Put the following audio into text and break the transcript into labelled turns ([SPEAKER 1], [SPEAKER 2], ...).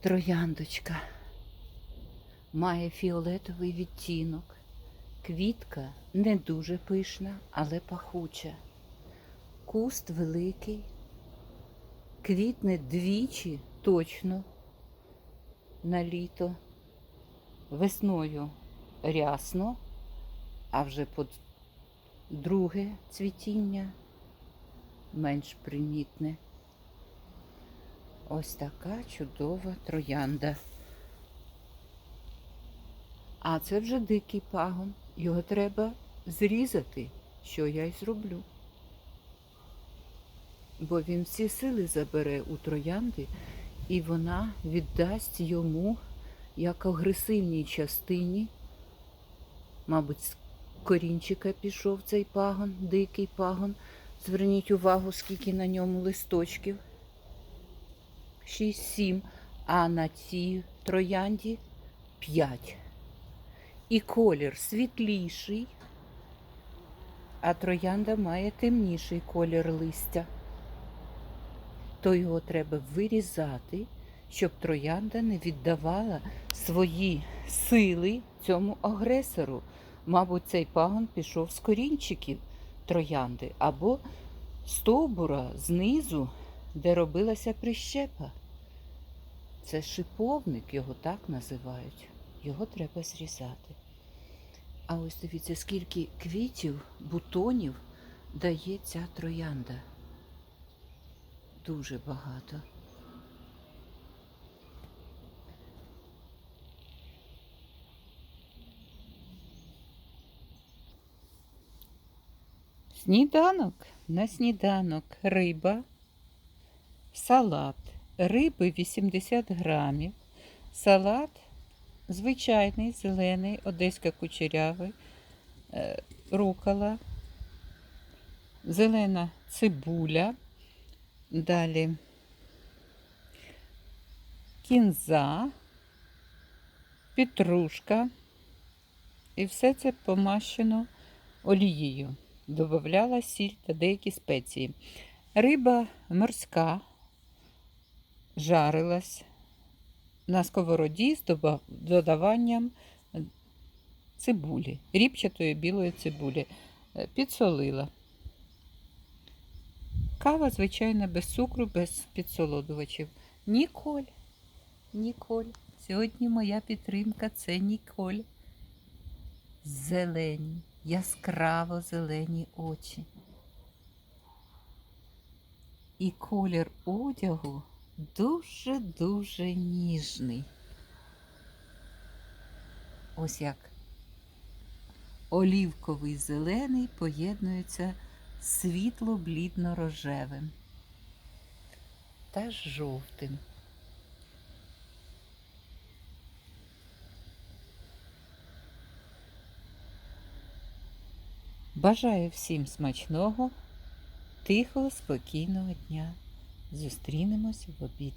[SPEAKER 1] Трояндочка має фіолетовий відтінок. Квітка не дуже пишна, але пахуча. Куст великий. Квітне двічі точно на літо. Весною рясно, а вже под друге цвітіння менш примітне. Ось така чудова троянда. А це вже дикий пагон. Його треба зрізати, що я й зроблю. Бо він всі сили забере у троянди, і вона віддасть йому як агресивній частині. Мабуть, з корінчика пішов цей пагон, дикий пагон. Зверніть увагу, скільки на ньому листочків. 6-7, а на цій троянді 5. І колір світліший, а троянда має темніший колір листя. То його треба вирізати, щоб троянда не віддавала свої сили цьому агресору. Мабуть, цей пагон пішов з корінчиків троянди або стовбура знизу, де робилася прищепа. Це шиповник, його так називають. Його треба зрізати. А ось дивіться, скільки квітів, бутонів дає ця троянда. Дуже багато. Сніданок на сніданок риба, салат. Риби 80 грамів, салат звичайний, зелений, одеська кучерявий, е, рукола, зелена цибуля, далі кінза, петрушка. І все це помащено олією. Добавляла сіль та деякі спеції. Риба морська жарилась на сковороді з додаванням цибулі, ріпчатої білої цибулі. Е, Підсолила. Кава, звичайно, без цукру, без підсолодувачів. Ніколь. Ніколь. Сьогодні моя підтримка це Ніколь. Зелені, яскраво зелені очі. І колір одягу дуже-дуже ніжний. Ось як олівковий зелений поєднується світло-блідно-рожевим та з жовтим. Бажаю всім смачного, тихого, спокійного дня. Зустрінемось в обід.